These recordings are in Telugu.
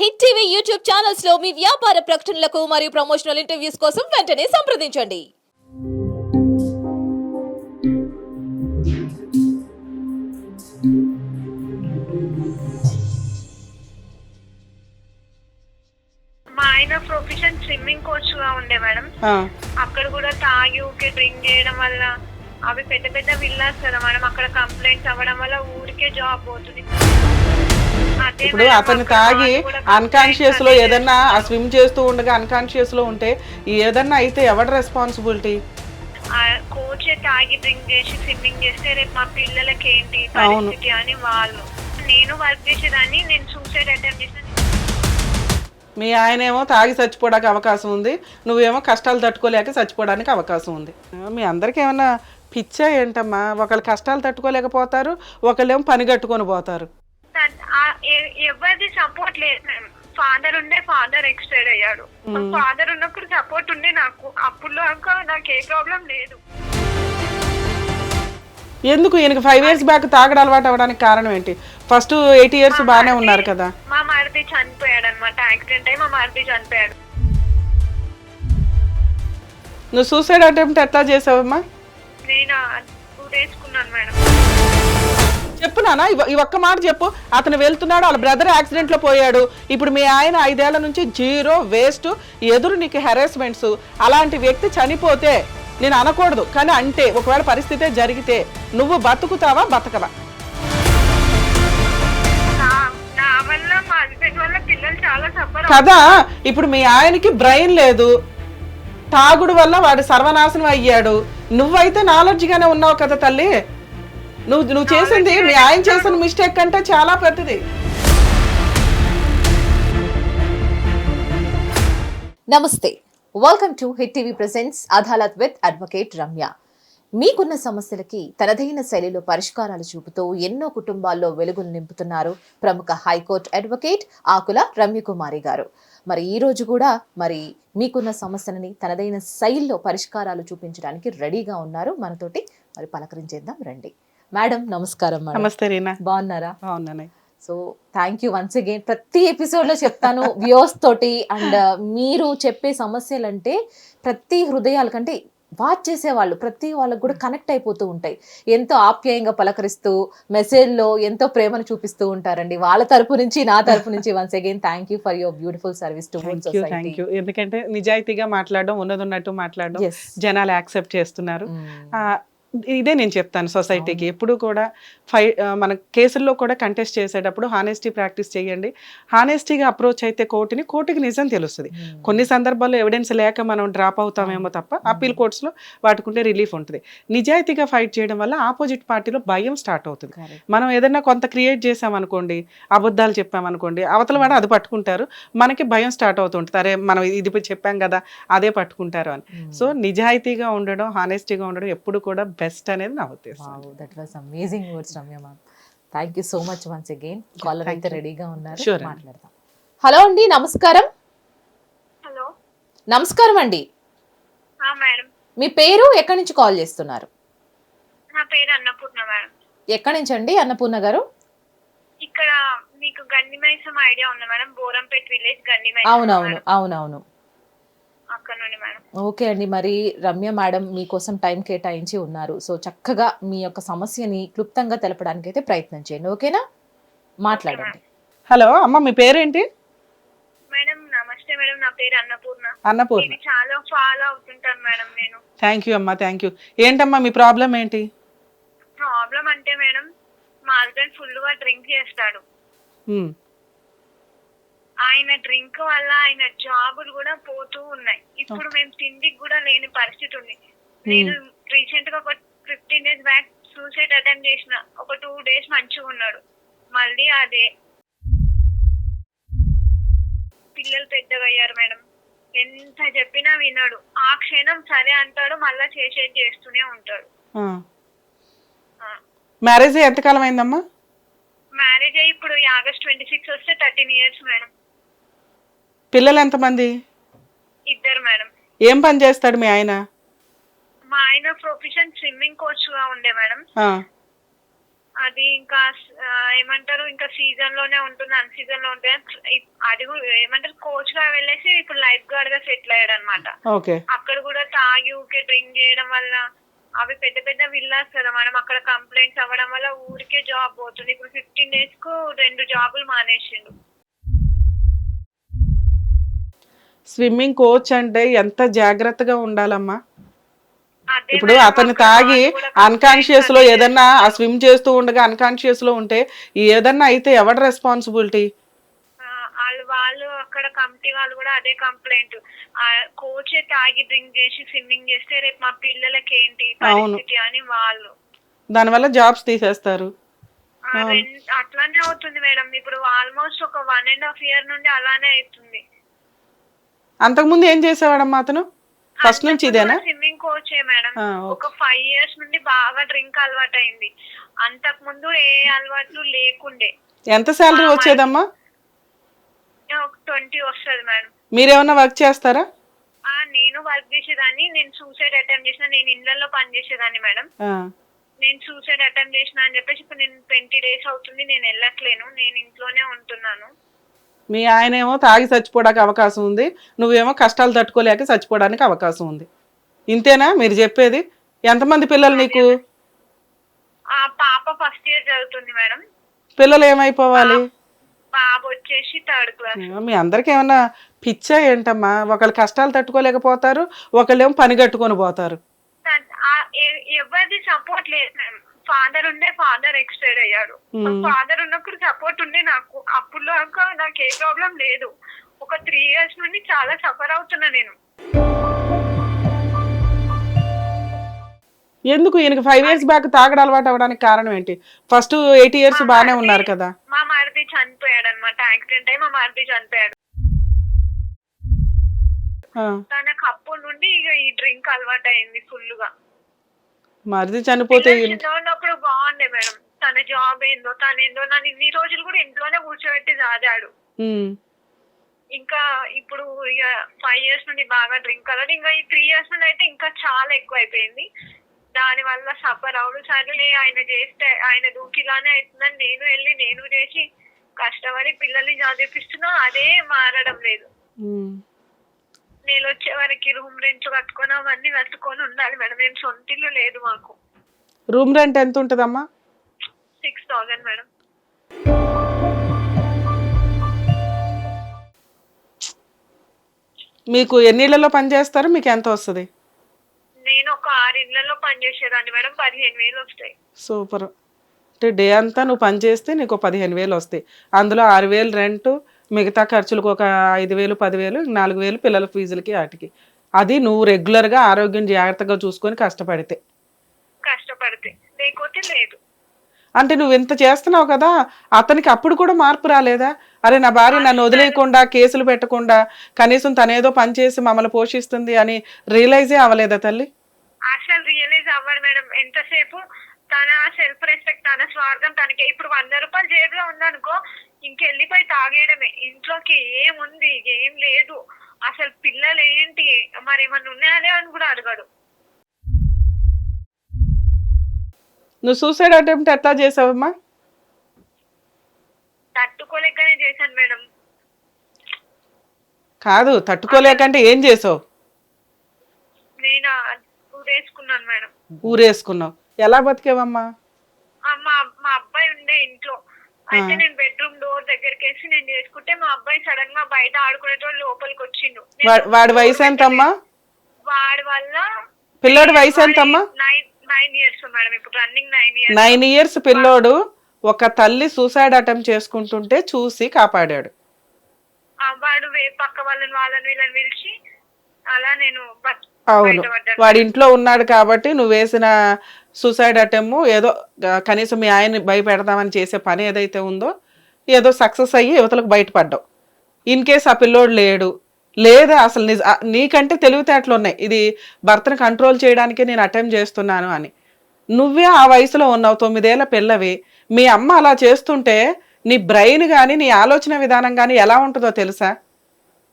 హిట్ టీవీ యూట్యూబ్ ఛానల్స్లో మీ వ్యాపార ప్రకటనలకు మరియు ప్రమోషనల్ ఇంటర్వ్యూస్ కోసం వెంటనే సంప్రదించండి. మా ఆయన ప్రొఫెషన్ స్విమ్మింగ్ కోచ్గా ఉండే మేడం. ఆ, అక్కడ కూడా తాగి ఊకే డ్రింక్ చేయడం వల్ల అవి పెద్ద పెద్ద విల్లాస్ కదా మేడం. అక్కడ కంప్లైంట్స్ అవ్వడం వల్ల ఊరికే జాబ్ పోతుంది. ఇప్పుడు అతను తాగి వాళ్ళు కూడా అన్కాన్షియస్లో complaints ఏదన్నా ఆ స్విమ్ చేస్తూ ఉండగా అన్కాన్షియస్లో ఉంటే ఏదన్నా అయితే ఎవరి రెస్పాన్సిబిలిటీ కోచ్ తాగి డ్రింక్ చేసి స్విమ్మింగ్ చేస్తే రేపు మా పిల్లలకి ఏంటి. పరిస్థితి అని వాళ్ళు. నేను వర్క్ చేసేదాన్ని నేను సూసైడ్ అటెంప్ట్ చేసిన. మీ ఆయనేమో తాగి చచ్చిపోవడానికి అవకాశం ఉంది. నువ్వేమో కష్టాలు తట్టుకోలేక చచ్చిపోవడానికి అవకాశం ఉంది. మీ అందరికీ ఏమన్నా పిచ్చా ఏంటమ్మా? ఒకళ్ళు కష్టాలు తట్టుకోలేకపోతారు ఒకళ్ళేమో పని కట్టుకొని పోతారు. ఎవరిది సపోర్ట్ లేదు. ఫాదర్ ఉండే ఫాదర్ ఎక్స్పైర్ అయ్యాడు. ఫాదర్ ఉన్నప్పుడు సపోర్ట్ ఉండే నాకు. అప్పుడు నాకు ఏ ప్రాబ్లం లేదు. ఎందుకు? ఈయనకి ఫైవ్ ఇయర్స్ బ్యాక్ తాగడం అలవాటు అవ్వడానికి కారణం ఏంటి? ఫస్ట్ ఎయిట్ ఇయర్స్ బాగానే ఉన్నారు కదా. మా మరిది చనిపోయాడు అనమాట యాక్సిడెంట్ అయి మా మరిది చనిపోయాడు. నువ్వు సూసైడ్ అటెంప్ట్ ఎట్లా చేసావమ్మా? నేను? మేడం. చెప్పు నాన్న ఇవ- ఈ ఒక్క మాట చెప్పు. అతను వెళ్తున్నాడు వాళ్ళ బ్రదర్ యాక్సిడెంట్లో పోయాడు. ఇప్పుడు మీ ఆయన ఐదేళ్ళ నుంచి జీరో వేస్ట్ ఎదురు నీకు హెరాస్మెంట్స్ అలాంటి వ్యక్తి చనిపోతే నేను అనకూడదు. కానీ అంటే ఒకవేళ పరిస్థితే జరిగితే నువ్వు బతుకుతావా బతకవా? కదా ఇప్పుడు మీ ఆయనకి బ్రెయిన్ లేదు. తాగుడు వల్ల వాడు సర్వనాశనం అయ్యాడు. నువ్వైతే నాలెడ్జ్ గానే ఉన్నావు కదా తల్లి. నువ్వు నువ్వు చేసింది మీ ఆయన చేసిన మిస్టేక్ కంటే చాలా పెద్దది. నమస్తే. Welcome to hit TV presents Adalat with advocate Ramya మీకున్న సమస్యలకి తనదైన శైలిలో పరిష్కారాలు చూపుతూ ఎన్నో కుటుంబాల్లో వెలుగులు నింపుతున్నారు ప్రముఖ హైకోర్టు అడ్వకేట్ ఆకుల రమ్యకుమారి గారు. మరి ఈ రోజు కూడా మరి మీకున్న సమస్యలని తనదైన శైలిలో పరిష్కారాలు చూపించడానికి రెడీగా ఉన్నారు. మనతోటి మరి పలకరించేద్దాం రండి. మేడం నమస్కారం నమస్తే రీనా. బాగున్నారా? బాగున్నాను. So thank you once again ప్రతి ఎపిసోడ్లో చెప్తాను వ్యూస్ తోటి అండ్ మీరు చెప్పే సమస్యలు అంటే ప్రతి హృదయాల కంటే వాచ్ చేసే వాళ్ళు ప్రతి వాళ్ళకు కూడా కనెక్ట్ అయిపోతూ ఉంటాయి. ఎంతో ఆప్యాయంగా పలకరిస్తూ మెసేజ్లో ఎంతో ప్రేమను చూపిస్తూ ఉంటారండి. వాళ్ళ తరపు నుంచి నా తరపు నుంచి once again thank you for your beautiful service to thank you ఎందుకంటే నిజాయితీగా మాట్లాడడం ఉన్నది ఉన్నట్టు మాట్లాడడం జనాలు యాక్సెప్ట్ చేస్తున్నారు. ఆ, ఇదే నేను చెప్తాను సొసైటీకి. ఎప్పుడు కూడా ఫై మన కేసుల్లో కూడా కంటెస్ట్ చేసేటప్పుడు హానెస్టీ ప్రాక్టీస్ చేయండి. హానెస్టీగా అప్రోచ్ అయితే కోర్టుని కోర్టుకి నిజం తెలుస్తుంది. కొన్ని సందర్భాల్లో ఎవిడెన్స్ లేక మనం డ్రాప్ అవుతామేమో తప్ప అప్పీల్ కోర్ట్స్లో వాటికుంటే రిలీఫ్ ఉంటుంది. నిజాయితీగా ఫైట్ చేయడం వల్ల ఆపోజిట్ పార్టీలో భయం స్టార్ట్ అవుతుంది. మనం ఏదైనా కొంత క్రియేట్ చేసామనుకోండి అబద్ధాలు చెప్పామనుకోండి అవతల వాడు అది పట్టుకుంటారు మనకి భయం స్టార్ట్ అవుతుంటుంది. అరే మనం ఇది చెప్పాం కదా అదే పట్టుకుంటారు అని. సో నిజాయితీగా ఉండడం హానెస్టీగా ఉండడం ఎప్పుడు కూడా బెస్ట్ అనేది నా ఉద్దేశం. That was amazing words Ramya ma'am thank you so much once again caller అయితే. రెడీగా ఉన్నారు. మాట్లాడదాం. హలో అండి నమస్కారం. హలో నమస్కారం అండి. మేడం మీ పేరు ఎక్కడి నుంచి కాల్ చేస్తున్నారు? నా పేరు అన్నపూర్ణ మేడం ఎక్కడి నుంచి అండి అన్నపూర్ణ గారు? ఇక్కడ మీకు గండిమైసం ఐడియా ఉందా మేడం బోరంపేట్ విలేజ్ గండిమైసం అవునవును. అవునవును. ఓకే అండి. మరి రమ్య మేడం మీకోసం టైం కేటాయించి ఉన్నారు. సో చక్కగా మీ యొక్క సమస్యని క్లుప్తంగా తెలపడానికి అయితే ప్రయత్నం చేయండి. ఓకేనా? మాట్లాడండి. హలో అమ్మ మీ పేరేంటి? మేడం నమస్తే మేడం. నా పేరు అన్నపూర్ణ. అన్నపూర్ణ. ఇది చాలా ఫాలో అవుతుంటాను మేడం నేను. థ్యాంక్ యూ అమ్మా. థ్యాంక్ యూ ఏంటమ్మా మీ ప్రాబ్లం ఏంటి? ప్రాబ్లం అంటే మేడం మా హస్బెండ్ ఫుల్గా డ్రింక్ చేస్తాడు. ఆయన డ్రింక్ వల్ల ఆయన జాబులు కూడా పోతూ ఉన్నాయి. ఇప్పుడు మేము తిండికి కూడా లేని పరిస్థితి ఉంది. నేను రీసెంట్గా ఒక fifteen days back suicide attempt చేసిన ఒక టూ డేస్ మంచిగా ఉన్నాడు. మళ్ళీ అదే పిల్లలు పెద్దగా అయ్యారు మేడం. ఎంత చెప్పినా వినడు. ఆ క్షణం సరే అంటాడు మళ్ళా చేసేది చేస్తూనే ఉంటాడు. మ్యారేజ్ ఎంతకాలం అయిందమ్మా? మ్యారేజ్ అయ్యి ఇప్పుడు ఆగస్ట్ ట్వంటీ సిక్స్ వస్తే థర్టీన్ ఇయర్స్ మేడం. పిల్లలు ఎంతమంది? ఇద్దరు మేడం. ఏం పని చేస్తాడు మీ ఆయన? మా ఆయన ప్రొఫెషన్ స్విమ్మింగ్ కోచ్గా ఉండే మేడం. ఆ, అది ఇంకా ఆ, ఏమంటారు ఇంకా సీజన్లోనే ఉంటుంది అన్ సీజన్లో ఉంటుంది అది కూడా ఏమంటారు కోచ్గా వెళ్ళేసి ఇప్పుడు లైఫ్ గార్డ్గా సెటిల్ అయ్యాడు అనమాట ఓకే. అక్కడ కూడా తాగి ఊకే డ్రింక్ చేయడం వల్ల అవి పెద్ద పెద్ద విల్లాస్ కదా మేడం. అక్కడ కంప్లైంట్స్ అవ్వడం వల్ల ఊరికే జాబ్ పోతుంది. ఇప్పుడు ఫిఫ్టీన్ డేస్కు రెండు జాబులు మానేసిండు. స్విమ్మింగ్ కోచ్ అంటే ఎంత జాగ్రత్తగా ఉండాలమ్మా? ఇప్పుడు అతను తాగి అన్కాన్షియస్లో ఏదన్నా ఆ స్విమ్ చేస్తూ ఉండగా అన్కాన్షియస్లో ఉంటే ఏదన్నా అయితే ఎవరి రెస్పాన్సిబిలిటీ వాళ్ళు అక్కడ కమిటీ వాళ్ళు కూడా అదే కంప్లైంట్ కోచ్ తాగి డ్రింక్ చేసి స్విమ్మింగ్ చేస్తే రేపు మా పిల్లలకి ఏంటి. పరిస్థితి అని వాళ్ళు. దానివల్ల జాబ్స్ తీసేస్తారు. అట్లానే అవుతుంది మేడం. ఇప్పుడు ఆల్మోస్ట్ ఒక వన్ అండ్ హాఫ్ ఇయర్ నుండి అలానే అవుతుంది. అంతకుముందు ఏం చేసేవాడమ్మా అతను? ఫస్ట్ నుంచి ఇదేనా? స్విమ్మింగ్ కోచే మేడం. ఒక ఫైవ్ ఇయర్స్ నుండి బాగా డ్రింక్ అలవాటు అయింది అంతకు ముందు ఏ అలవాట్లు లేకుండే. ఎంత శాలరీ వచ్చేదమ్మా? ఒక ట్వంటీ వస్తుంది మేడం. మీరేమన్నా వర్క్ చేస్తారా? నేను వర్క్ చేసేదాన్ని. నేను సూసైడ్ అటెంప్ట్ చేసిన. నేను ఇళ్ళలో పని చేసేదాన్ని మేడం. నేను సూసైడ్ అటెంప్ట్ చేసిన అని చెప్పేసి ఇప్పుడు నేను ట్వంటీ డేస్ అవుతుంది. నేను వెళ్ళట్లేను. నేను ఇంట్లోనే ఉంటున్నాను. మీ ఆయన ఏమో తాగి చచ్చిపోవడానికి అవకాశం ఉంది. నువ్వేమో కష్టాలు తట్టుకోలేక చచ్చిపోవడానికి అవకాశం ఉంది. ఇంతేనా? మీరు చెప్పేది. ఎంతమంది పిల్లలు నీకు? ఆ పాప ఫస్ట్ ఇయర్ చదువుతుంది మేడం. పిల్లలు ఏమైపోవాలి? బాబు వచ్చేసి థర్డ్ క్లాస్. మీ అందరికి ఏమన్నా పిచ్చా ఏంటమ్మా? ఒకళ్ళు కష్టాలు తట్టుకోలేకపోతారు ఒకళ్ళేమో పని కట్టుకొని పోతారు. ఎవరిది సపోర్ట్ లేదు మేడం. ఫాదర్ ఉండే ఫాదర్ ఎక్స్పైర్ అయ్యాడు. Hmm. ఫాదర్ ఉన్నప్పుడు సపోర్ట్ ఉండే నాకు. అప్పుడు నాకు ఏ ప్రాబ్లం లేదు. ఒక త్రీ ఇయర్స్ నుండి చాలా సఫర్ అవుతున్నా నేను. ఎందుకు? ఈయనకి ఫైవ్ ఇయర్స్ బ్యాక్ తాగడం అలవాటు అవ్వడానికి కారణం ఏంటి? ఫస్ట్ ఎయిట్ ఇయర్స్ బాగానే ఉన్నారు కదా. మా మరిది చనిపోయాడు అనమాట యాక్సిడెంట్ అయ్యి మా మరిది చనిపోయాడు. తనకు అప్పటి నుండి ఇక ఈ డ్రింక్ అలవాటు అయింది ఫుల్గా. మరిది చనిపోతే ఉన్నప్పుడు బాగుండే మేడం. తన జాబ్ ఏందో తను ఏందో నన్ను ఇన్ని రోజులు కూడా ఇంట్లోనే కూర్చోబెట్టి సాదాడు. ఉమ్, ఇంకా ఇప్పుడు ఇక ఫైవ్ ఇయర్స్ నుండి బాగా డ్రింక్ అలవాటు ఇంకా ఈ త్రీ ఇయర్స్ నుండి అయితే ఇంకా చాలా ఎక్కువ అయిపోయింది దాని వల్ల సఫర్ అవడు సరేలే ఆయన చేస్తే ఆయన దూకిలానే అవుతుందని నేను వెళ్ళి నేను చేసి కష్టపడి పిల్లల్ని చదివిపిస్తున్నా అదే మారడం లేదు. నేను వచ్చే వరకు రూమ్ రెంట్ కట్టుకొని అవన్నీ కట్టుకొని ఉండాలి మేడం. మేము సొంత ఇల్లు లేదు మాకు. రూమ్ రెంట్ ఎంత ఉంటుందమ్మా? Six thousand madam. మీకు ఎన్నిళ్ళలో పని చేస్తారు? మీకు ఎంత వస్తుంది? నేను ఒక ఆరు ఇళ్ళలో పనిచేసేదాన్ని మేడం. పదిహేను వేలు వస్తాయి. సూపర్. అంటే డే అంతా నువ్వు పని చేస్తే నీకు పదిహేను వేలు వస్తాయి. అందులో ఆరు వేలు రెంట్ మిగతా ఖర్చులకు ఒక ఐదు వేలు పదివేలు నాలుగు వేలు పిల్లల ఫీజులకి వాటికి. అది నువ్వు రెగ్యులర్గా ఆరోగ్యం జాగ్రత్తగా చూసుకొని కష్టపడితే. కష్టపడితే. లేకపోతే లేదు. అంటే నువ్వు ఇంత చేస్తున్నావు కదా అతనికి అప్పుడు కూడా మార్పు రాలేదా? అరే నా భార్య నన్ను వదిలేయకుండా కేసులు పెట్టకుండా కనీసం తనేదో పని చేసి మమ్మల్ని పోషిస్తుంది అని రియలైజే అవ్వలేదా తల్లి? అసలు రియలైజ్ అవ్వడు మేడం. ఎంతసేపు తన సెల్ఫ్ రెస్పెక్ట్ తన స్వార్థం తనకి. ఇప్పుడు వంద రూపాయలు జేబులో ఉందనుకో ఇంకెళ్ళిపోయి తాగేయడమే. ఇంట్లోకి ఏముంది? ఏం లేదు. అసలు పిల్లలు ఏంటి మరి ఏమన్నా ఉన్నాయా అని కూడా అడగడు. నువ్వు సూసైడ్ అటెంప్ట్ ఎట్లా చేసావమ్మా? తట్టుకోలేకనే చేశాను మేడం. కాదు తట్టుకోలేకంటే ఏం చేసావు? నేను? ఊరేసుకున్నాను మేడం. ఊరేసుకున్నావు. ఎలా బతికేవమ్మా? మా మా అబ్బాయి ఉండే ఇంట్లో. అయితే నేను బెడ్రూమ్ డోర్ దగ్గరికి వేసి నేను చేసుకుంటే మా అబ్బాయి సడన్గా బయట ఆడుకునేటోళ్ళు లోపలికి వచ్చిండు. వాడి వయసు ఎంతమ్మా? వాడి వల్ల పిల్లోడి వయసు ఎంతమ్మా? నైన్ నైన్ ఇయర్స్ మేడం ఇప్పుడు running nine years. Nine years పిల్లోడు ఒక తల్లి సూసైడ్ అటెంప్ట్ చేసుకుంటుంటే చూసి కాపాడాడు. వాడు పక్క వాళ్ళని వాళ్ళని వీళ్ళని పిలిచి అలా నేను అవును. వాడి ఇంట్లో ఉన్నాడు కాబట్టి నువ్వు వేసిన సూసైడ్ అటెంప్ ఏదో కనీసం మీ ఆయన్ని భయపెడదామని చేసే పని ఏదైతే ఉందో ఏదో సక్సెస్ అయ్యి యువతలకు బయటపడ్డావు. ఇన్ కేస్ ఆ పిల్లోడు లేడు లేదా అసలు నిజ నీకంటే తెలివితేటలు ఉన్నాయి. ఇది భర్తను కంట్రోల్ చేయడానికి నేను అటెంప్ట్ చేస్తున్నాను అని. నువ్వే ఆ వయసులో ఉన్నావు తొమ్మిదేళ్ళ పిల్లవి. మీ అమ్మ అలా చేస్తుంటే నీ బ్రెయిన్ కానీ నీ ఆలోచన విధానం కానీ ఎలా ఉంటుందో తెలుసా?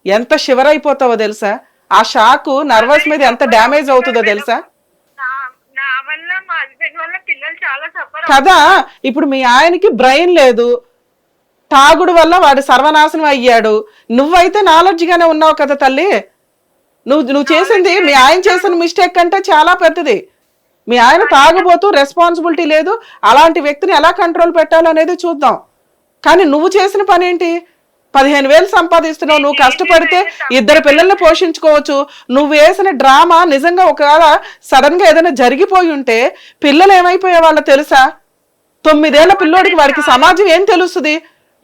ఎంత షివర్ అయిపోతావో తెలుసా? ఆ షాకు నర్వస్ మీద ఎంత డ్యామేజ్ అవుతుందో తెలుసా నా నా వల్ల మా హస్బెండ్ వల్ల పిల్లలు చాలా సఫర్ కదా ఇప్పుడు మీ ఆయనకి బ్రెయిన్ లేదు. తాగుడు వల్ల వాడు సర్వనాశనం అయ్యాడు. నువ్వైతే నాలెడ్జ్ గానే ఉన్నావు కదా తల్లి. నువ్వు నువ్వు చేసింది మీ ఆయన చేసిన మిస్టేక్ కంటే చాలా పెద్దది. మీ ఆయన తాగుబోతూ రెస్పాన్సిబిలిటీ లేదు. అలాంటి వ్యక్తిని ఎలా కంట్రోల్ పెట్టాలనేది చూద్దాం. కానీ నువ్వు చేసిన పని ఏంటి పదిహేను వేలు సంపాదిస్తున్నావు నువ్వు కష్టపడితే ఇద్దరు పిల్లల్ని పోషించుకోవచ్చు. నువ్వు వేసిన డ్రామా నిజంగా ఒకవేళ సడన్గా ఏదైనా జరిగిపోయి ఉంటే పిల్లలు ఏమైపోయే వాళ్ళ తెలుసా? తొమ్మిదేళ్ళ పిల్లోడికి వాడికి సమాజం ఏం తెలుస్తుంది?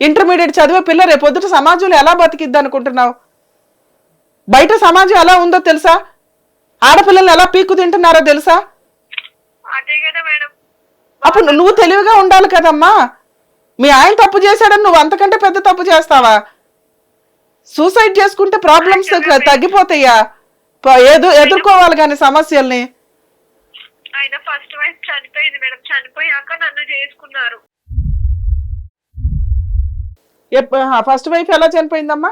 ఇంటర్మీడియట్ చదివే పిల్ల రేపొద్దుట సమాజంలో ఎలా బతికిద్ది అనుకుంటున్నావు? బయట సమాజం ఎలా ఉందో తెలుసా? ఆడపిల్లలు ఎలా పీక్కు తింటున్నారో తెలుసా? అప్పుడు నువ్వు తెలివిగా ఉండాలి కదమ్మా. మీ ఆయన తప్పు చేశాడని నువ్వు అంతకంటే పెద్ద తప్పు చేస్తావా? సూసైడ్ చేసుకుంటే ప్రాబ్లమ్స్ తగ్గిపోతాయా? ఎదు ఎదుర్కోవాలి కానీ సమస్యల్ని. ఆయన ఫస్ట్ వైఫ్ చనిపోయింది మేడం. చనిపోయాక నన్ను చేసుకున్నారు. ఫస్ట్ వైఫ్ ఎలా చనిపోయిందమ్మా?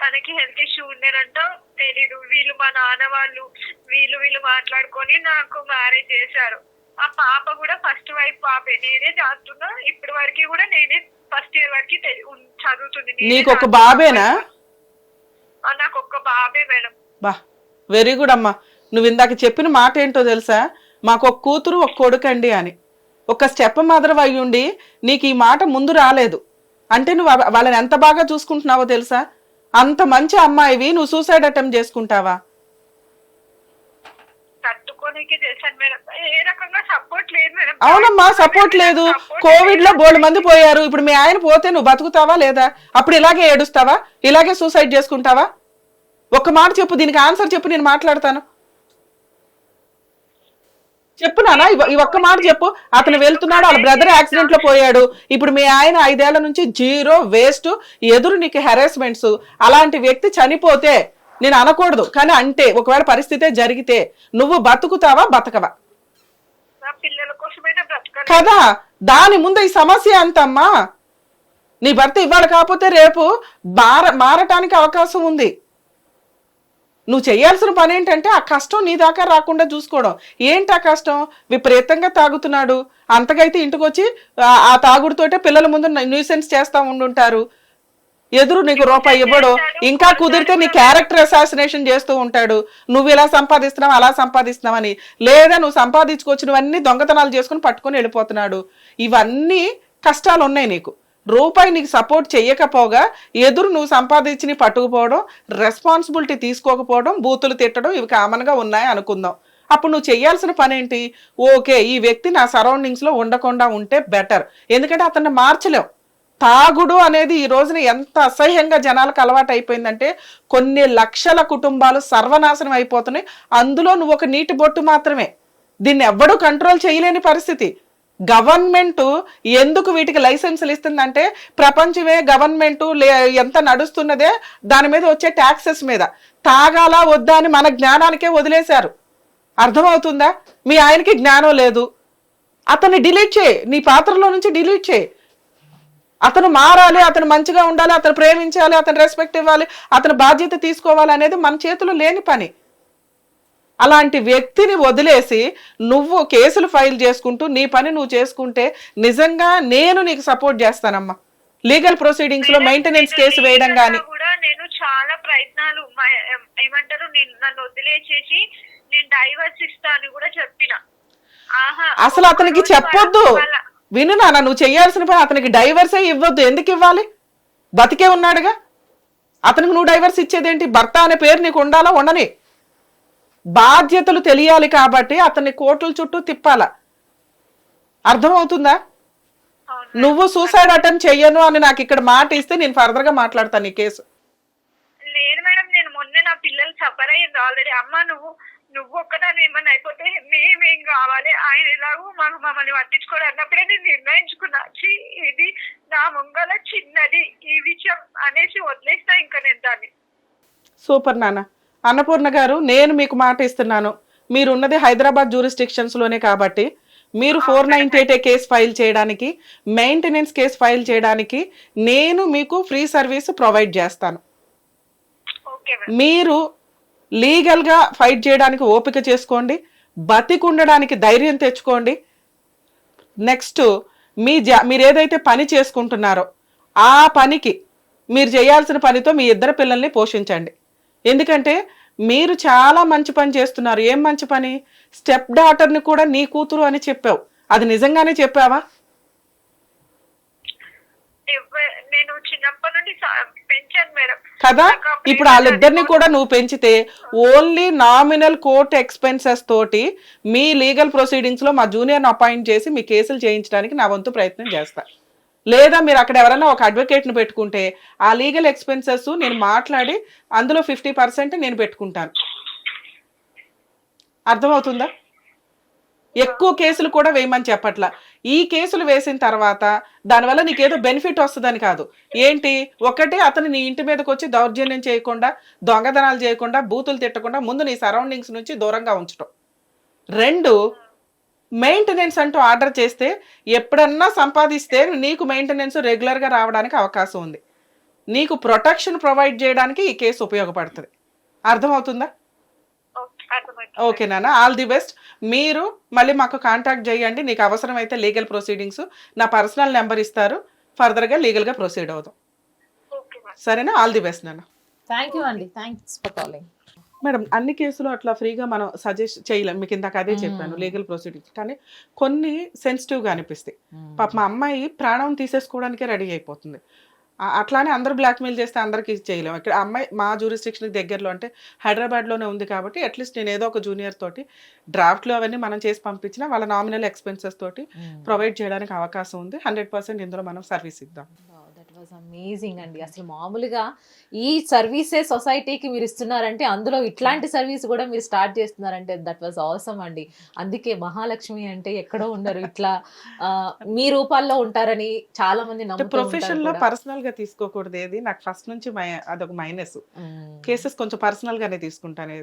తనకి హెల్త్ ఇష్యూ ఉండేనంట తెలీదు. వీళ్ళు మా నాన్న వాళ్ళు వీళ్ళు వీళ్ళు మాట్లాడుకొని నాకు మ్యారేజ్ చేశారు. ఆ పాప కూడా ఫస్ట్ వైఫ్ పాపే. నేనే చేస్తున్నా ఇప్పటి వరకు కూడా నేనే ఫస్ట్ ఇయర్ వరకు చదువుతుంది. నీకు ఒక. బాబేనా? నాకు ఒక్క బాబే మేడం. బా వెరీ గుడ్ అమ్మా. నువ్వు ఇందాక చెప్పిన మాట ఏంటో తెలుసా? మాకు ఒక కూతురు ఒక కొడుకండి అని. ఒక స్టెప్ మదర్ అయి ఉండి నీకు ఈ మాట ముందు రాలేదు. అంటే నువ్వు వాళ్ళని ఎంత బాగా చూసుకుంటున్నావో తెలుసా? అంత మంచి అమ్మాయివి నువ్వు సూసైడ్ అటెంప్ట్ చేసుకుంటావా? తట్టుకోనికే చేశాను మేడం. ఏ రకంగా సపోర్ట్ లేదు మేడం అవునమ్మా సపోర్ట్ లేదు. కోవిడ్లో బోల్డ్ మంది పోయారు. ఇప్పుడు మీ ఆయన పోతే నువ్వు బతుకుతావా లేదా? అప్పుడు ఇలాగే ఏడుస్తావా? ఇలాగే సూసైడ్ చేసుకుంటావా? ఒక్క మాట చెప్పు దీనికి ఆన్సర్ చెప్పు నేను మాట్లాడతాను. చెప్పు నాన్న ఈ- ఈ ఒక్క మాట చెప్పు. అతను వెళ్తున్నాడు వాళ్ళ బ్రదర్ యాక్సిడెంట్లో పోయాడు. ఇప్పుడు మీ ఆయన ఐదేళ్ళ నుంచి జీరో వేస్ట్ ఎదురు నీకు హెరాస్మెంట్స్ అలాంటి వ్యక్తి చనిపోతే నేను అనకూడదు. కానీ అంటే ఒకవేళ పరిస్థితే జరిగితే నువ్వు బతుకుతావా బతకవా నా పిల్లల కోసమైనా బ్రతకాలి కదా? దాని ముందు ఈ సమస్య అంతమ్మా నీ భర్త ఇవాళ కాకపోతే రేపు మార మారటానికి అవకాశం ఉంది. నువ్వు చేయాల్సిన పని ఏంటంటే ఆ కష్టం నీ దాకా రాకుండా చూసుకోవడం. ఏంటి ఆ కష్టం? విపరీతంగా తాగుతున్నాడు. అంతకైతే ఇంటికి వచ్చి ఆ- తాగుడుతోటే పిల్లల ముందు న్యూసెన్స్ చేస్తా ఉండుంటారు. ఎదురు నీకు రూపాయి ఇవ్వడు. ఇంకా కుదిరితే నీ క్యారెక్టర్ అసాసినేషన్ చేస్తూ ఉంటాడు. నువ్వు ఇలా సంపాదిస్తున్నావు అలా సంపాదిస్తున్నావని. లేదా నువ్వు సంపాదించుకొచ్చినవన్నీ దొంగతనాలు చేసుకుని పట్టుకొని వెళ్ళిపోతున్నాడు. ఇవన్నీ కష్టాలు ఉన్నాయి నీకు. రూపాయి నీకు సపోర్ట్ చెయ్యకపోగా ఎదురు నువ్వు సంపాదించి పట్టుకుపోవడం రెస్పాన్సిబిలిటీ తీసుకోకపోవడం బూతులు తిట్టడం ఇవి కామన్గా ఉన్నాయి అనుకుందాం. అప్పుడు నువ్వు చేయాల్సిన పని ఏంటి? ఓకే ఈ వ్యక్తి నా సరౌండింగ్స్లో ఉండకుండా ఉంటే బెటర్ ఎందుకంటే అతన్ని మార్చలేం. తాగుడు అనేది ఈ రోజున ఎంత అసహ్యంగా జనాలకు అలవాటు అయిపోయిందంటే కొన్ని లక్షల కుటుంబాలు సర్వనాశనం అయిపోతున్నాయి. అందులో నువ్వు ఒక నీటి బొట్టు మాత్రమే. దీన్ని ఎవ్వడూ కంట్రోల్ చేయలేని పరిస్థితి. గవర్నమెంట్ ఎందుకు వీటికి లైసెన్సులు ఇస్తుందంటే ప్రపంచమే గవర్నమెంట్ ఎంత నడుస్తున్నదే దాని మీద వచ్చే ట్యాక్సెస్ మీద. తాగాలా వద్దా అని మన జ్ఞానానికే వదిలేశారు. అర్థమవుతుందా? మీ ఆయనకి జ్ఞానం లేదు. అతన్ని డిలీట్ చేయి. నీ పాత్రలో నుంచి డిలీట్ చేయి. అతను మారాలి అతను మంచిగా ఉండాలి అతను ప్రేమించాలి అతను రెస్పెక్ట్ ఇవ్వాలి అతను బాధ్యత తీసుకోవాలి అనేది మన చేతిలో లేని పని. అలాంటి వ్యక్తిని వదిలేసి నువ్వు కేసులు ఫైల్ చేసుకుంటూ నీ పని నువ్వు చేసుకుంటే నిజంగా నేను నీకు సపోర్ట్ చేస్తానమ్మా. లీగల్ ప్రొసీడింగ్స్లో మెయింటెనెన్స్ కేసు వేయడం కానీ కూడా నేను చాలా ప్రయత్నాలు ఏమంటారు నేను నన్ను వదిలేసేసి నేను డైవర్స్ ఇస్తా అని కూడా చెప్పిన. ఆహా అసలు అతనికి చెప్పొద్దు. విను నాన్న నువ్వు చేయాల్సిన పని అతనికి డైవర్సే ఇవ్వద్దు. ఎందుకు ఇవ్వాలి? బతికే ఉన్నాడుగా? అతనికి నువ్వు డైవర్స్ ఇచ్చేదేంటి? భర్త అనే పేరు నీకు ఉండాలా? ఉండని. బాధ్యతలు తెలియాలి కాబట్టి అతన్ని కోర్టుల చుట్టూ తిప్పాల. అర్థమవుతుందా. నువ్వు సూసైడ్ అటెంప్ట్ చెయ్యను అని నాకు ఇక్కడ మాట ఇస్తే నేను ఫర్దర్గా మాట్లాడతాను ఈ కేసు. లేదు మేడం నేను మొన్న నా పిల్లలు సఫర్ అయ్యింది ఆల్రెడీ అమ్మ నువ్వు నువ్వు ఒక్కదాని ఏమన్నా అయిపోతే మేమేం కావాలి? ఆయన ఎలాగో మాకు మమ్మల్ని పట్టించుకోడు అన్నప్పుడే నేను నిర్ణయించుకున్నా. ఛీ, ఇది నా ముంగల చిన్నది. ఈ విషయం అనేసి వదిలేస్తా ఇంకా నేను దాన్ని. సూపర్ నాన్న. అన్నపూర్ణ గారు నేను మీకు మాట ఇస్తున్నాను. మీరు ఉన్నది హైదరాబాద్లోనే కాబట్టి మీరు four ninety eight case file చేయడానికి మెయింటెనెన్స్ కేసు ఫైల్ చేయడానికి నేను మీకు ఫ్రీ సర్వీస్ ప్రొవైడ్ చేస్తాను. మీరు లీగల్గా ఫైట్ చేయడానికి ఓపిక చేసుకోండి బతికుండడానికి ధైర్యం తెచ్చుకోండి. నెక్స్ట్ మీ జా మీరు ఏదైతే పని చేసుకుంటున్నారో ఆ పనికి మీరు చేయాల్సిన పనితో మీ ఇద్దరు పిల్లల్ని పోషించండి. ఎందుకంటే మీరు చాలా మంచి పని చేస్తున్నారు. ఏం మంచి పని? స్టెప్ డాటర్ని కూడా నీ కూతురు అని చెప్పావు. అది నిజంగానే చెప్పావా? నేను చిన్నప్పటి నుండి కదా? ఇప్పుడు వాళ్ళిద్దరిని కూడా నువ్వు పెంచితే ఓన్లీ నామినల్ కోర్ట్ ఎక్స్పెన్సెస్ తోటి మీ లీగల్ ప్రొసీడింగ్స్లో మా జూనియర్ని అపాయింట్ చేసి మీ కేసులు చేయించడానికి నా వంతు ప్రయత్నం చేస్తా. లేదా మీరు అక్కడ ఎవరైనా ఒక అడ్వకేట్ని పెట్టుకుంటే ఆ లీగల్ ఎక్స్పెన్సెస్ నేను మాట్లాడి అందులో ఫిఫ్టీ పర్సెంట్ నేను పెట్టుకుంటాను. అర్థమవుతుందా? ఎక్కువ కేసులు కూడా వేయమని చెప్పట్లా. ఈ కేసులు వేసిన తర్వాత దానివల్ల నీకేదో బెనిఫిట్ వస్తుందని కాదు. ఏంటి? ఒకటే అతను నీ ఇంటి మీదకి వచ్చి దౌర్జన్యం చేయకుండా దొంగతనాలు చేయకుండా బూతులు తిట్టకుండా ముందు నీ సరౌండింగ్స్ నుంచి దూరంగా ఉంచడం రెండు మెయింటెనెన్స్ అంటూ ఆర్డర్ చేస్తే ఎప్పుడన్నా సంపాదిస్తే నీకు మెయింటెనెన్స్ రెగ్యులర్గా రావడానికి అవకాశం ఉంది. నీకు ప్రొటెక్షన్ ప్రొవైడ్ చేయడానికి ఈ కేసు ఉపయోగపడుతుంది. అర్థమవుతుందా? ఓకే, నాన్న ఆల్ ది బెస్ట్. మీరు మళ్ళీ మాకు కాంటాక్ట్ చేయండి నీకు అవసరమైతే లీగల్ ప్రొసీడింగ్స్ నా పర్సనల్ నెంబర్ ఇస్తారు ఫర్దర్గా లీగల్గా ప్రొసీడ్ అవుదాం. ఓకే మేడం సరేనా? ఆల్ ది బెస్ట్ నాన్న. థ్యాంక్ యూ అండి. థ్యాంక్స్ ఫర్ కాలింగ్ మేడం అన్ని కేసులు అట్లా ఫ్రీగా మనం సజెస్ట్ చేయలేం. మీకు ఇందాక అదే చెప్పాను మ్మ్. Legal proceedings. కానీ కొన్ని సెన్సిటివ్గా అనిపిస్తాయి. పాప మా అమ్మాయి ప్రాణం తీసేసుకోవడానికే రెడీ అయిపోతుంది. అట్లానే అందరూ బ్లాక్మెయిల్ చేస్తే అందరికీ చేయలేము ఇక్కడ అమ్మాయి మా జ్యూరిస్టిక్షన్ దగ్గరలో అంటే హైదరాబాద్లోనే ఉంది కాబట్టి అట్లీస్ట్ నేను ఏదో ఒక జూనియర్ తోటి డ్రాఫ్ట్లు అవన్నీ మనం చేసి పంపించినా వాళ్ళ నామినల్ ఎక్స్పెన్సెస్ తోటి ప్రొవైడ్ చేయడానికి అవకాశం ఉంది. హండ్రెడ్ పర్సెంట్ ఇందులో మనం సర్వీస్ ఇద్దాం. వాజ్ అమేజింగ్ అండి అసలు మామూలుగా ఈ సర్వీసే సొసైటీకి మీరు ఇస్తున్నారంటే అందులో ఇట్లాంటి సర్వీస్ కూడా మీరు స్టార్ట్ చేస్తున్నారంటే దట్ వాజ్ అవసరం అండి అందుకే మహాలక్ష్మి అంటే ఎక్కడో ఉండరు ఇట్లా మీ రూపాల్లో ఉంటారని చాలా మంది ప్రొఫెషన్లో. పర్సనల్గా తీసుకోకూడదు ఏది నాకు ఫస్ట్ నుంచి అదొక మైనస్. కేసెస్ కొంచెం పర్సనల్ గానే తీసుకుంటాను.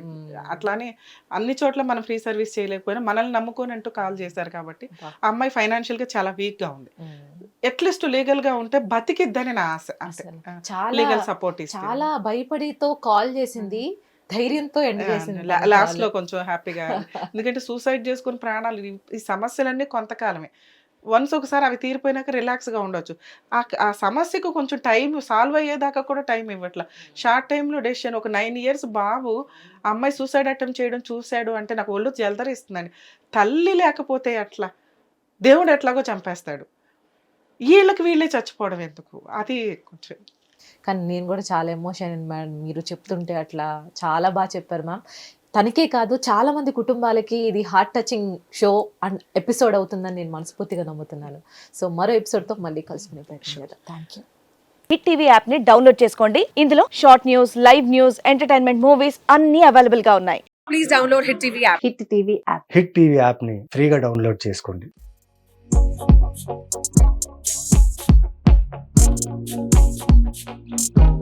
అట్లానే అన్ని చోట్ల మనం ఫ్రీ సర్వీస్ చేయలేకపోయినా మనల్ని నమ్ముకొని అంటూ కాల్ చేశారు కాబట్టి. ఆ అమ్మాయి ఫైనాన్షియల్గా చాలా వీక్గా ఉంది. అట్లీస్ట్ లీగల్గా ఉంటే బతికిద్దని నా ఆశ చాలా లీగల్ సపోర్ట్ చాలా భయపడితో కాల్ చేసింది ధైర్యంతో ఎండ్ చేసింది లాస్ట్. లో కొంచెం హ్యాపీగా ఎందుకంటే సూసైడ్ చేసుకుని ప్రాణాలు ఈ- సమస్యలన్నీ కొంతకాలమే. వన్స్ ఒకసారి అవి తీరిపోయినాక రిలాక్స్గా ఉండొచ్చు. ఆ సమస్యకు కొంచెం టైం సాల్వ్ అయ్యేదాకా కూడా టైం ఇవ్వట్లా. షార్ట్ టైంలో డెసిషన్ ఒక నైన్ ఇయర్స్ బాబు అమ్మాయి సూసైడ్ అటెంప్ట్ చేయడం చూశాడు అంటే నాకు ఒళ్ళు జలదరిస్తుందండి. తల్లి లేకపోతే అట్లా దేవుడు ఎట్లాగో చంపేస్తాడు. వీళ్ళకి వీళ్ళే చచ్చిపోవడం ఎందుకు? అది కొంచెం. కానీ నేను కూడా చాలా ఎమోషన్ మేడం మీరు చెప్తుంటే అట్లా చాలా బాగా చెప్పారు మ్యామ్. తనకే కాదు చాలా మంది కుటుంబాలకి ఇది heart touching show and episode అవుతుందని నేను మనస్ఫూర్తిగా నమ్ముతున్నాను. సో మరో ఎపిసోడ్తో మళ్ళీ కలుసుకునే ప్రయత్నం చేద్దాం. థ్యాంక్ యూ హిట్ టీవీ యాప్ని డౌన్లోడ్ చేసుకోండి. ఇందులో short news live news entertainment movies అన్ని అవైలబుల్గా ఉన్నాయి. Please download Hit TV app. Hit TV app hit TV యాప్ని ఫ్రీగా డౌన్లోడ్ చేసుకోండి. Thank you.